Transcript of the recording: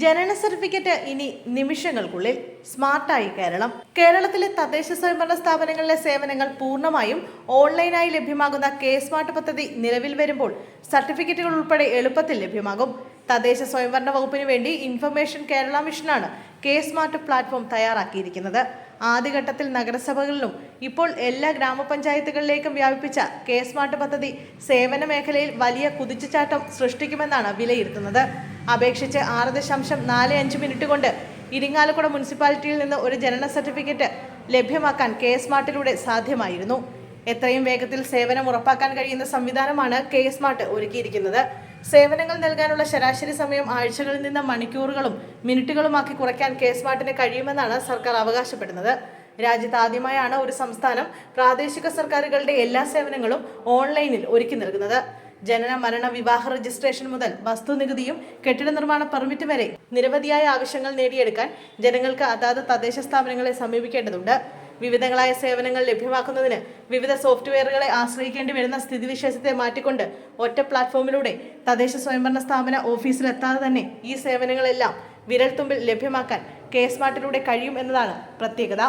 ജനന സർട്ടിഫിക്കറ്റ് ഇനി നിമിഷങ്ങൾക്കുള്ളിൽ സ്മാർട്ടായി കേരളം. കേരളത്തിലെ തദ്ദേശ സ്വയംഭരണ സ്ഥാപനങ്ങളിലെ സേവനങ്ങൾ പൂർണമായും ഓൺലൈനായി ലഭ്യമാകുന്ന കെ സ്മാർട്ട് പദ്ധതി നിലവിൽ വരുമ്പോൾ സർട്ടിഫിക്കറ്റുകൾ ഉൾപ്പെടെ എളുപ്പത്തിൽ ലഭ്യമാകും. തദ്ദേശ സ്വയംഭരണ വകുപ്പിന് വേണ്ടി ഇൻഫർമേഷൻ കേരള മിഷനാണ് കെ സ്മാർട്ട് പ്ലാറ്റ്ഫോം തയ്യാറാക്കിയിരിക്കുന്നത്. ആദ്യഘട്ടത്തിൽ നഗരസഭകളിലും ഇപ്പോൾ എല്ലാ ഗ്രാമപഞ്ചായത്തുകളിലേക്കും വ്യാപിപ്പിച്ച കെ സ്മാർട്ട് പദ്ധതി സേവന മേഖലയിൽ വലിയ കുതിച്ചുചാട്ടം സൃഷ്ടിക്കുമെന്നാണ് വിലയിരുത്തുന്നത്. അപേക്ഷിച്ച് ആറ് ദശാംശം നാല് അഞ്ച് മിനിറ്റ് കൊണ്ട് ഇരിങ്ങാലക്കുട മുനിസിപ്പാലിറ്റിയിൽ നിന്ന് ഒരു ജനന സർട്ടിഫിക്കറ്റ് ലഭ്യമാക്കാൻ കെ സ്മാർട്ടിലൂടെ സാധ്യമായിരുന്നു. എത്രയും വേഗത്തിൽ സേവനം ഉറപ്പാക്കാൻ കഴിയുന്ന സംവിധാനമാണ് കെ സ്മാർട്ട് ഒരുക്കിയിരിക്കുന്നത്. സേവനങ്ങൾ നൽകാനുള്ള ശരാശരി സമയം ആഴ്ചകളിൽ നിന്ന് മണിക്കൂറുകളും മിനിറ്റുകളുമാക്കി കുറയ്ക്കാൻ കെ സ്മാർട്ടിന് കഴിയുമെന്നാണ് സർക്കാർ അവകാശപ്പെടുന്നത്. രാജ്യത്ത് ആദ്യമായാണ് ഒരു സംസ്ഥാനം പ്രാദേശിക സർക്കാരുകളുടെ എല്ലാ സേവനങ്ങളും ഓൺലൈനിൽ ഒരുക്കി നൽകുന്നത്. ജനന മരണ വിവാഹ രജിസ്ട്രേഷൻ മുതൽ വസ്തു വസ്തുനികുതിയും കെട്ടിട നിർമ്മാണ പെർമിറ്റ് വരെ നിരവധിയായ ആവശ്യങ്ങൾ നേടിയെടുക്കാൻ ജനങ്ങൾക്ക് അതാത് തദ്ദേശ സ്ഥാപനങ്ങളെ സമീപിക്കേണ്ടതുണ്ട്. വിവിധങ്ങളായ സേവനങ്ങൾ ലഭ്യമാക്കുന്നതിന് വിവിധ സോഫ്റ്റ്വെയറുകളെ ആശ്രയിക്കേണ്ടി വരുന്ന സ്ഥിതിവിശേഷത്തെ മാറ്റിക്കൊണ്ട് ഒറ്റ പ്ലാറ്റ്ഫോമിലൂടെ തദ്ദേശ സ്വയംഭരണ സ്ഥാപന ഓഫീസിലെത്താതെ തന്നെ ഈ സേവനങ്ങളെല്ലാം വിരൽത്തുമ്പിൽ ലഭ്യമാക്കാൻ കെ സ്മാർട്ടിലൂടെ കഴിയും എന്നതാണ് പ്രത്യേകത.